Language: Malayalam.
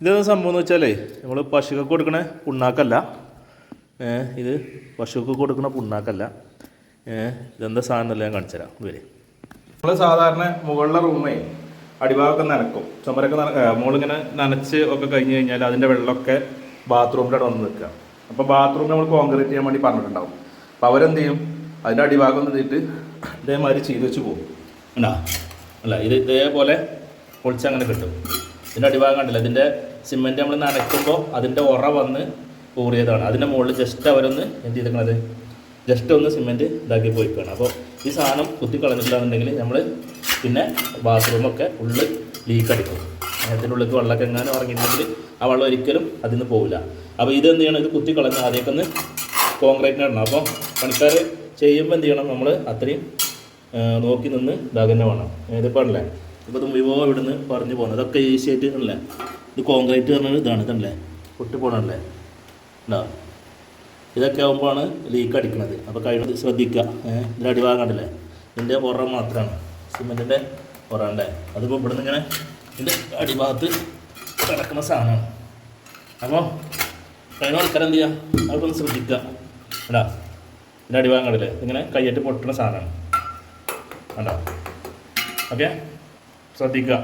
ഇതെന്താ സംഭവം എന്ന് വെച്ചാലേ നമ്മൾ പശുക്കൾക്ക് കൊടുക്കണ പുണ്ണാക്കല്ല. ഇത് പശുക്ക് കൊടുക്കണ പുണ്ണാക്കല്ല. ഇതെന്താ സാധനം ഞാൻ കാണിച്ചു തരാം. വരെ. നമ്മൾ സാധാരണ മുകളിലെ റൂമേ അടിഭാഗമൊക്കെ നനക്കും. ചുമരൊക്കെ മുകളിങ്ങനെ നനച്ച് ഒക്കെ കഴിഞ്ഞ് കഴിഞ്ഞാൽ അതിന്റെ വെള്ളമൊക്കെ ബാത്റൂമിലൂടെ വന്ന് നിൽക്കുക. അപ്പോൾ ബാത്റൂം നമ്മൾ കോൺക്രീറ്റ് ചെയ്യാൻ വേണ്ടി പറഞ്ഞിട്ടുണ്ടാവും. അപ്പോൾ അവരെന്ത് ചെയ്യും? അതിന്റെ അടിഭാഗം നിന്നിട്ട് ഇതേമാതിരി ചെയ്ത് വെച്ച് പോകും ഉണ്ടാ അല്ല ഇത് ഇതേപോലെ പൊളിച്ചങ്ങനെ കിട്ടും. ഇതിന്റെ അടിഭാഗം കണ്ടില്ല? ഇതിന്റെ സിമെന്റ് നമ്മൾ നനയ്ക്കുമ്പോൾ അതിന്റെ ഉറ വന്ന് ഊറിയതാണ്. അതിന്റെ മുകളിൽ ജസ്റ്റ് അവരൊന്ന് എന്ത് ചെയ്തിരിക്കണത് ജസ്റ്റ് ഒന്ന് സിമെന്റ് ഇതാക്കി പോയിക്കാണ്. അപ്പോൾ ഈ സാധനം കുത്തി നമ്മൾ പിന്നെ ബാത്റൂമൊക്കെ ഉള്ളിൽ ലീക്ക് അടിക്കും. അതിന്റെ ഉള്ളിൽ വെള്ളമൊക്കെ എങ്ങാനും ഇറങ്ങിയിട്ടുണ്ടെങ്കിൽ ആ വെള്ളം ഒരിക്കലും അതിൽ നിന്ന് പോവില്ല. അപ്പോൾ ഇത് എന്ത് ചെയ്യണം? ഇത് കുത്തി ആദ്യമൊക്കെ ഒന്ന് കോൺക്രീറ്റിന് ഇടണം. അപ്പോൾ പണിക്കാർ ചെയ്യുമ്പോൾ എന്ത് ചെയ്യണം? നമ്മൾ അത്രയും നോക്കി നിന്ന് ഇതാകുക തന്നെ വേണം ഇതിപ്പോൾ അല്ലേ ഇപ്പോൾ വിവോ ഇവിടുന്ന് പറഞ്ഞു പോകുന്നത് ഇതൊക്കെ ഈസി ആയിട്ട് അല്ലേ ഇത് കോൺക്രീറ്റ് പറഞ്ഞൊരു ഇതാണ് ഇതല്ലേ? പൊട്ടിപ്പോണല്ലേ? ഉണ്ടോ ഇതൊക്കെ ആകുമ്പോഴാണ് ലീക്ക് അടിക്കുന്നത് അപ്പോൾ കഴിയുന്നത് ശ്രദ്ധിക്കുക ഇതിന്റെ അടിഭാഗം കണ്ടില്ലേ? ഇതിന്റെ പുറം മാത്രമാണ് സിമെന്റിന്റെ ഉറണ്ടേ അതിപ്പോൾ ഇവിടെ നിന്ന് ഇങ്ങനെ ഇതിന്റെ അടിഭാഗത്ത് കിടക്കുന്ന സാധനമാണ്. അപ്പോൾ കഴിയുന്ന ആൾക്കാർ എന്ത് ചെയ്യുക അതൊക്കെ ഒന്ന് ശ്രദ്ധിക്കുക ഇടാ ഇതിന്റെ അടിഭാഗം കണ്ടില്ലേ? ഇങ്ങനെ കയ്യേറ്റ് പൊട്ടുന്ന സാധനമാണ്. കണ്ടോ? ഓക്കെ? ശ്രദ്ധിക്കുക